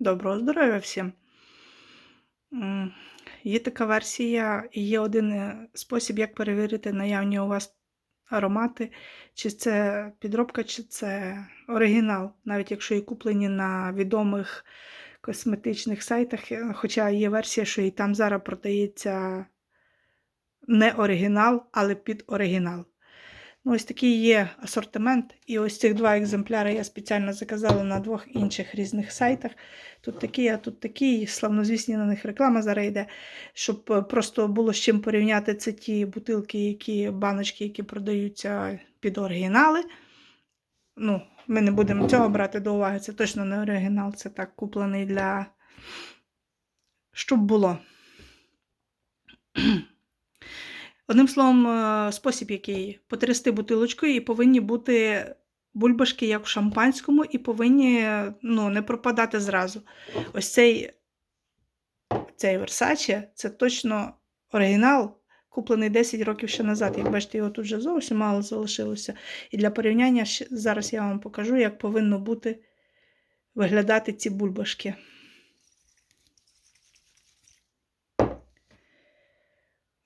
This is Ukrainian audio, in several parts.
Доброго здоров'я всім. Є така версія, і є один е, спосіб, як перевірити наявні у вас аромати, чи це підробка, чи це оригінал, навіть якщо і куплені на відомих косметичних сайтах. е, Хоча є версія, що і там зараз продається не оригінал, але під оригінал. Ну, ось такий є асортимент. І ось цих два екземпляри я спеціально заказала на двох інших різних сайтах. Тут такий, а тут такий. Славнозвісні на них реклама зараз йде, щоб е, просто було з чим порівняти. Це ті бутилки, які баночки, які продаються під оригінали. Ну, ми не будемо цього брати до уваги. Це точно не оригінал, це так куплений для щоб було. Одним словом, е, спосіб який потрясти бутилочкою і повинні бути бульбашки, як в шампанському, і повинні ну, не пропадати зразу. Ось цей, цей Versace це точно оригінал, куплений 10 років ще назад. Як бачите, його тут вже зовсім мало залишилося. І для порівняння зараз я вам покажу, як повинно бути виглядати ці бульбашки.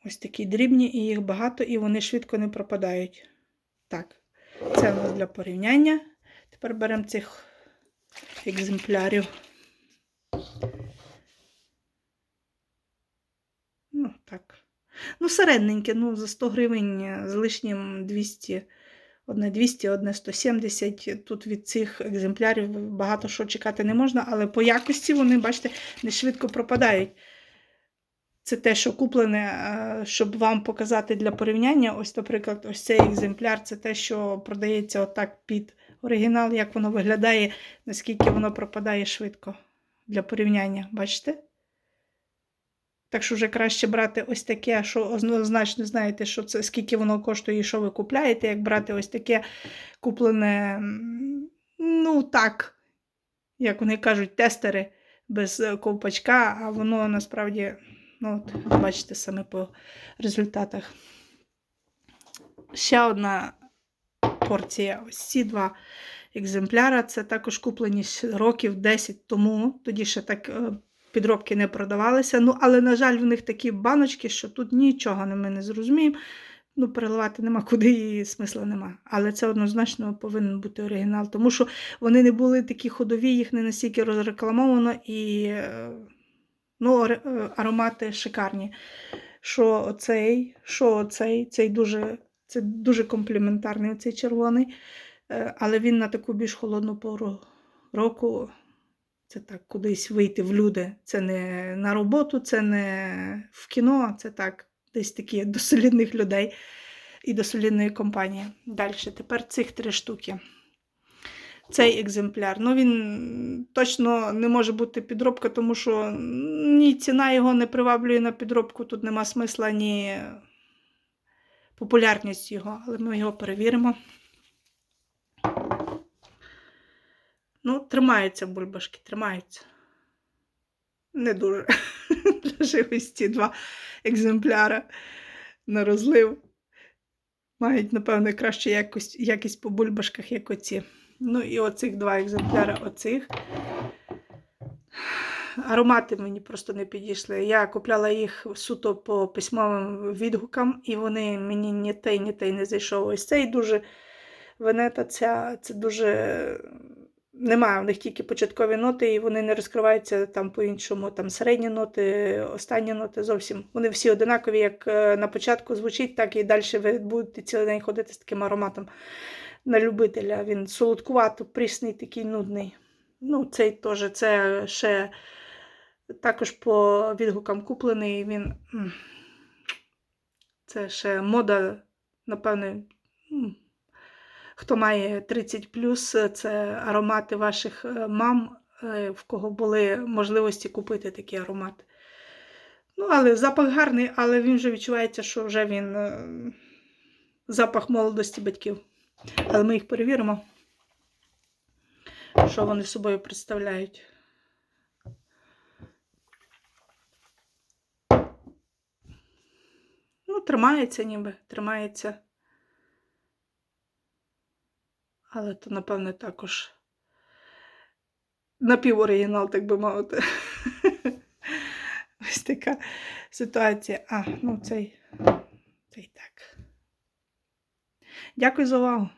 Ось такі дрібні, і їх багато, і вони швидко не пропадають. Так, це у нас для порівняння. Тепер беремо цих екземплярів. Ну, так. Ну, середненьке, ну, за 100 гривень з лишнім 200, одне 200, одне 170. Тут від цих екземплярів багато що чекати не можна, але по якості вони, бачите, не швидко пропадають. Це те, що куплене, е, щоб вам показати для порівняння. Ось, наприклад, ось цей екземпляр це те, що продається отак під оригінал, як воно виглядає, наскільки воно пропадає швидко для порівняння. Бачите? Так що вже краще брати ось таке, що однозначно знаєте, що це, скільки воно коштує і що ви купляєте, як брати ось таке куплене, ну так, як вони кажуть, тестери без е, ковпачка, а воно насправді. Ну, от, бачите саме по результатах. Ще одна порція. Ось ці два екземпляра. Це також куплені років 10 тому. Тоді ще так е, підробки не продавалися. Ну, але, на жаль, в них такі баночки, що тут нічого ми не зрозуміємо. Ну, переливати нема куди і смисла нема. Але це однозначно повинен бути оригінал, тому що вони не були такі ходові, їх не настільки розрекламовано і. Ну, е, аромати шикарні. Що оцей, що оцей, цей дуже, це дуже компліментарний, цей червоний. Е, Але він на таку більш холодну пору року. Це так, кудись вийти в люди. Це не на роботу, це не в кіно, це так, десь такі до солідних людей і до солідної компанії. Далі, тепер цих три штуки цей екземпляр. Ну, він точно не може бути підробка, тому що ні ціна його не приваблює на підробку, тут нема смисла, ні популярність його, але ми його перевіримо. Ну, тримаються бульбашки, тримаються. Не дуже. Даже ці два екземпляри на розлив. Мають, напевно, кращу якість, якість по бульбашках, як оці. Ну і оцих два екземпляри оцих. Аромати мені просто не підійшли. Я купляла їх суто по письмовим відгукам, і вони мені ні той, ні той не зайшов. Ось цей дуже венета, ця, це дуже. Немає в них тільки початкові ноти, і вони не розкриваються там по-іншому. Там середні ноти, останні ноти зовсім. Вони всі одинакові, як е, на початку звучить, так і далі ви будете цілий день ходити з таким ароматом на любителя. Він солодкувато, прісний, такий нудний. Ну, цей теж це ще також по відгукам куплений. Він це ще мода, напевно. Хто має 30 це аромати ваших е, мам, е, в кого були можливості купити такі аромати. Ну, але запах гарний, але він вже відчувається, що вже він е, запах молодості батьків. Але ми їх перевіримо, що вони собою представляють. Ну, тримається ніби, тримається. Але то, напевне, також напіворигінал, так би мовити. Ось така ситуація. А, ну цей, цей так. Дякую за увагу.